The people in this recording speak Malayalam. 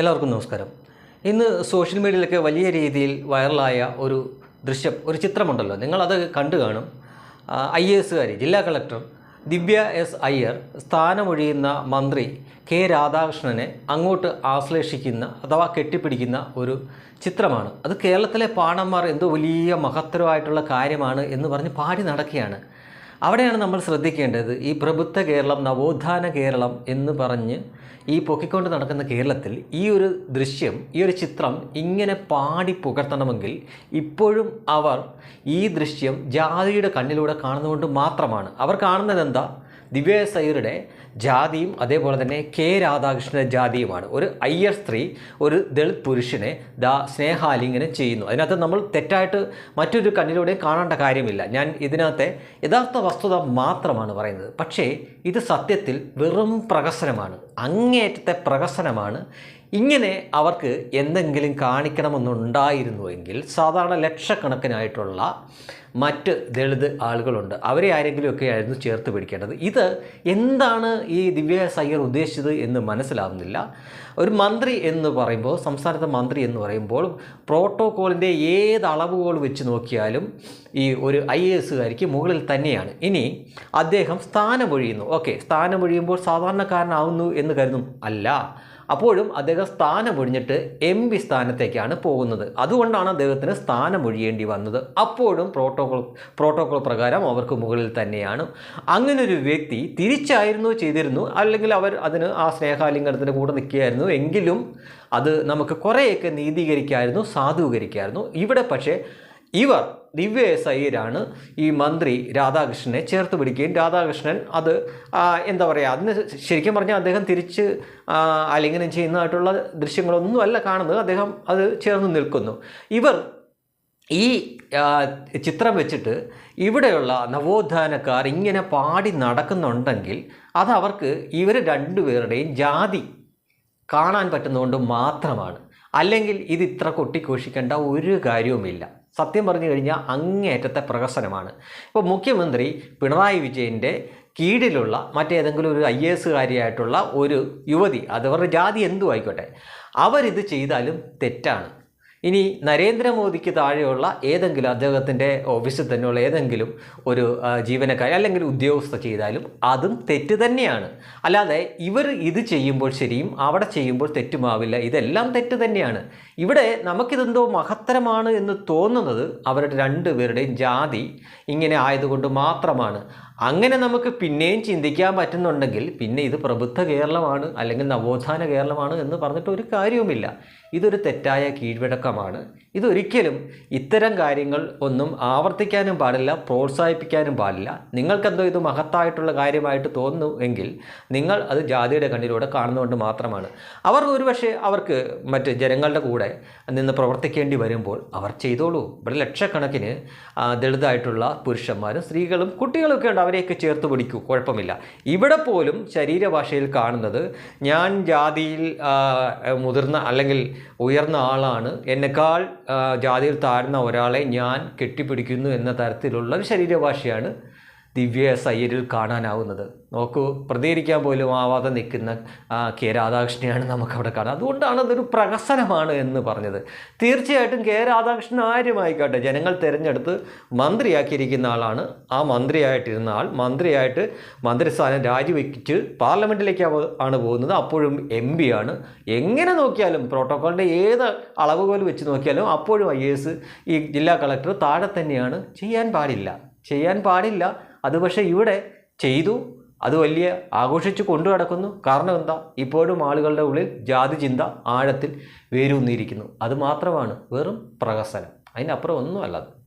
എല്ലാവർക്കും നമസ്കാരം. ഇന്ന് സോഷ്യൽ മീഡിയയിലൊക്കെ വലിയ രീതിയിൽ വൈറലായ ഒരു ദൃശ്യം ഒരു ചിത്രമുണ്ടല്ലോ. നിങ്ങളത് കണ്ടു കാണും. ഐ എസുകാരി ജില്ലാ കളക്ടർ ദിവ്യ എസ് അയ്യർ സ്ഥാനമൊഴിയുന്ന മന്ത്രി കെ രാധാകൃഷ്ണനെ അങ്ങോട്ട് ആശ്ലേഷിക്കുന്ന അഥവാ കെട്ടിപ്പിടിക്കുന്ന ഒരു ചിത്രമാണ്. അത് കേരളത്തിലെ പാണന്മാർ എന്തോ വലിയ മഹത്തരമായിട്ടുള്ള കാര്യമാണ് എന്ന് പറഞ്ഞ് പാടി നടക്കുകയാണ്. അവിടെയാണ് നമ്മൾ ശ്രദ്ധിക്കേണ്ടത് ഈ പ്രബുദ്ധ കേരളം നവോത്ഥാന കേരളം എന്ന് പറഞ്ഞ് ഈ പൊക്കിക്കൊണ്ട് നടക്കുന്ന കേരളത്തിൽ ഈ ഒരു ദൃശ്യം ഈ ഒരു ചിത്രം ഇങ്ങനെ പാടി പുകർത്തണമെങ്കിൽ ഇപ്പോഴും അവർ ഈ ദൃശ്യം ജാതിയുടെ കണ്ണിലൂടെ കാണുന്നതുകൊണ്ട് മാത്രമാണ്. അവർ കാണുന്നത് എന്താ ദിവ്യ സയ്യരുടെ ജാതിയും അതേപോലെ തന്നെ കെ രാധാകൃഷ്ണന്റെ ജാതിയുമാണ്. ഒരു അയ്യർ സ്ത്രീ ഒരു ദളിത് പുരുഷനെ ദാ സ്നേഹാലിംഗനം ചെയ്യുന്നു. അതിനകത്ത് നമ്മൾ തെറ്റായിട്ട് മറ്റൊരു കണ്ണിലൂടെ കാണേണ്ട കാര്യമില്ല. ഞാൻ ഇതിനകത്തെ യഥാർത്ഥ വസ്തുത മാത്രമാണ് പറയുന്നത്. പക്ഷേ ഇത് സത്യത്തിൽ വെറും പ്രഹസനമാണ്. അങ്ങേയറ്റത്തെ പ്രഹസനമാണ് ഇങ്ങനെ അവർക്ക് എന്തെങ്കിലും കാണിക്കണമെന്നുണ്ടായിരുന്നുവെങ്കിൽ സാധാരണ ലക്ഷക്കണക്കിനായിട്ടുള്ള മറ്റ് ദളിത് ആളുകളുണ്ട്. അവരെ ആരെങ്കിലുമൊക്കെ ആയിരുന്നു ചേർത്ത് പിടിക്കേണ്ടത്. ഇത് എന്താണ് ഈ ദിവ്യ സയ്യർ ഉദ്ദേശിച്ചത് എന്ന് മനസ്സിലാവുന്നില്ല. ഒരു മന്ത്രി എന്ന് പറയുമ്പോൾ സംസ്ഥാനത്തെ മന്ത്രി എന്ന് പറയുമ്പോൾ പ്രോട്ടോകോളിന്റെ ഏത് അളവുകൾ വെച്ച് നോക്കിയാലും ഈ ഒരു ഐ എ എസുകാരിക്ക് മുകളിൽ തന്നെയാണ്. ഇനി അദ്ദേഹം സ്ഥാനമൊഴിയുന്നു. ഓക്കെ സ്ഥാനമൊഴിയുമ്പോൾ സാധാരണക്കാരനാവുന്നു എന്ന് കരുതും. അല്ല. അപ്പോഴും അദ്ദേഹം സ്ഥാനമൊഴിഞ്ഞിട്ട് എം പി സ്ഥാനത്തേക്കാണ് പോകുന്നത്. അതുകൊണ്ടാണ് അദ്ദേഹത്തിന് സ്ഥാനമൊഴിയേണ്ടി വന്നത്. അപ്പോഴും പ്രോട്ടോകോൾ പ്രോട്ടോകോൾ പ്രകാരം അവർക്ക് മുകളിൽ തന്നെയാണ്. അങ്ങനൊരു വ്യക്തി തിരിച്ചായിരുന്നു ചെയ്തിരുന്നു. അല്ലെങ്കിൽ അവർ അതിന് ആ സ്നേഹാലിംഗനത്തിന്റെ കൂടെ നിൽക്കുകയായിരുന്നു. എങ്കിലും അത് നമുക്ക് കുറേയൊക്കെ നീതീകരിക്കായിരുന്നു സാധൂകരിക്കായിരുന്നു. ഇവിടെ പക്ഷേ ഇവർ ദിവ്യ എസ് അയ്യരാണ് ഈ മന്ത്രി രാധാകൃഷ്ണനെ ചേർത്ത് പിടിക്കുകയും രാധാകൃഷ്ണൻ അത് എന്താ പറയുക അതിന് ശരിക്കും പറഞ്ഞാൽ അദ്ദേഹം തിരിച്ച് അലിംഗനം ചെയ്യുന്നതായിട്ടുള്ള ദൃശ്യങ്ങളൊന്നും അല്ല കാണുന്നത്. അദ്ദേഹം അത് ചേർന്ന് നിൽക്കുന്നു. ഇവർ ഈ ചിത്രം വെച്ചിട്ട് ഇവിടെയുള്ള നവോത്ഥാനക്കാർ ഇങ്ങനെ പാടി നടക്കുന്നുണ്ടെങ്കിൽ അത് അവർക്ക് ഇവർ രണ്ടുപേരുടെയും ജാതി കാണാൻ പറ്റുന്നതുകൊണ്ട് മാത്രമാണ്. അല്ലെങ്കിൽ ഇത് ഇത്ര കൊട്ടിഘോഷിക്കേണ്ട ഒരു കാര്യവുമില്ല. സത്യം പറഞ്ഞു കഴിഞ്ഞാൽ അങ്ങേയറ്റത്തെ പ്രഹസനമാണ്. ഇപ്പോൾ മുഖ്യമന്ത്രി പിണറായി വിജയന്റെ കീഴിലുള്ള മറ്റേതെങ്കിലും ഒരു ഐ എ എസുകാരിയായിട്ടുള്ള ഒരു യുവതി അതവരുടെ ജാതി എന്തു ആയിക്കോട്ടെ അവരിത് ചെയ്താലും തെറ്റാണ്. ഇനി നരേന്ദ്രമോദിക്ക് താഴെയുള്ള ഏതെങ്കിലും അദ്ദേഹത്തിന്റെ ഓഫീസിൽ തന്നെയുള്ള ഏതെങ്കിലും ഒരു ജീവനക്കാരി അല്ലെങ്കിൽ ഉദ്യോഗസ്ഥ ചെയ്താലും അതും തെറ്റ് തന്നെയാണ്. അല്ലാതെ ഇവർ ഇത് ചെയ്യുമ്പോൾ ശരിയും അവിടെ ചെയ്യുമ്പോൾ തെറ്റുമാവില്ല. ഇതെല്ലാം തെറ്റ് തന്നെയാണ്. ഇവിടെ നമുക്കിതെന്തോ മഹത്തരമാണ് എന്ന് തോന്നുന്നത് അവരുടെ രണ്ടുപേരുടെയും ജാതി ഇങ്ങനെ ആയതുകൊണ്ട് മാത്രമാണ്. അങ്ങനെ നമുക്ക് പിന്നെയും ചിന്തിക്കാൻ പറ്റുന്നുണ്ടെങ്കിൽ പിന്നെ ഇത് പ്രബുദ്ധ കേരളമാണ് അല്ലെങ്കിൽ നവോത്ഥാന കേരളമാണ് എന്ന് പറഞ്ഞിട്ട് ഒരു കാര്യവുമില്ല. ഇതൊരു തെറ്റായ കീഴ്വഴക്കമാണ്. ഇതൊരിക്കലും ഇത്തരം കാര്യങ്ങൾ ഒന്നും ആവർത്തിക്കാനും പാടില്ല പ്രോത്സാഹിപ്പിക്കാനും പാടില്ല. നിങ്ങൾക്കെന്തോ ഇത് മഹത്തായിട്ടുള്ള കാര്യമായിട്ട് തോന്നുന്നു എങ്കിൽ നിങ്ങൾ അത് ജാതിയുടെ കണ്ണിലൂടെ കാണുന്നതുകൊണ്ട് മാത്രമാണ്. അവർ ഒരുപക്ഷെ അവർക്ക് മറ്റ് ജനങ്ങളുടെ കൂടെ നിന്ന് പ്രവർത്തിക്കേണ്ടി വരുമ്പോൾ അവർ ചെയ്തോളൂ. ഇവിടെ ലക്ഷക്കണക്കിന് ദളിതായിട്ടുള്ള പുരുഷന്മാരും സ്ത്രീകളും കുട്ടികളൊക്കെ അവരെയൊക്കെ ചേർത്ത് പിടിക്കൂ കുഴപ്പമില്ല. ഇവിടെ പോലും ശരീരഭാഷയിൽ കാണുന്നത് ഞാൻ ജാതിയിൽ മുതിർന്ന അല്ലെങ്കിൽ ഉയർന്ന ആളാണ്. എന്നെക്കാൾ ജാതിയിൽ താഴ്ന്ന ഒരാളെ ഞാൻ കെട്ടിപ്പിടിക്കുന്നു എന്ന തരത്തിലുള്ള ഒരു ശരീരഭാഷയാണ് ദിവ്യ സയ്യരിൽ കാണാനാവുന്നത്. നോക്കൂ പ്രതികരിക്കാൻ പോലും ആവാതെ നിൽക്കുന്ന കെ രാധാകൃഷ്ണനെയാണ് നമുക്കവിടെ കാണുന്നത്. അതുകൊണ്ടാണ് അതൊരു പ്രഹസനമാണ് എന്ന് പറഞ്ഞത്. തീർച്ചയായിട്ടും കെ രാധാകൃഷ്ണൻ ആരുമായിക്കോട്ടെ ജനങ്ങൾ തിരഞ്ഞെടുത്ത് മന്ത്രിയാക്കിയിരിക്കുന്ന ആളാണ്. ആ മന്ത്രിയായിട്ടിരുന്ന ആൾ മന്ത്രിയായിട്ട് മന്ത്രിസ്ഥാനം രാജിവെച്ച് പാർലമെന്റിലേക്ക് ആണ് പോകുന്നത്. അപ്പോഴും എം പി ആണ്. എങ്ങനെ നോക്കിയാലും പ്രോട്ടോക്കോളിന്റെ ഏത് അളവുകൾ വെച്ച് നോക്കിയാലും അപ്പോഴും ഐ ഈ ജില്ലാ കളക്ടർ താഴെ തന്നെയാണ്. ചെയ്യാൻ പാടില്ല. ചെയ്യാൻ പാടില്ല. അത് പക്ഷേ ഇവിടെ ചെയ്തു അത് വലിയ ആഘോഷിച്ച് കൊണ്ടു നടക്കുന്നു. കാരണം എന്താ? ഇപ്പോഴും ആളുകളുടെ ഉള്ളിൽ ജാതി ചിന്ത ആഴത്തിൽ വേരൂന്നിയിരിക്കുന്നു. അത് മാത്രമാണ് വെറും പ്രഹസനം. അതിനപ്പുറം ഒന്നും അല്ലാതെ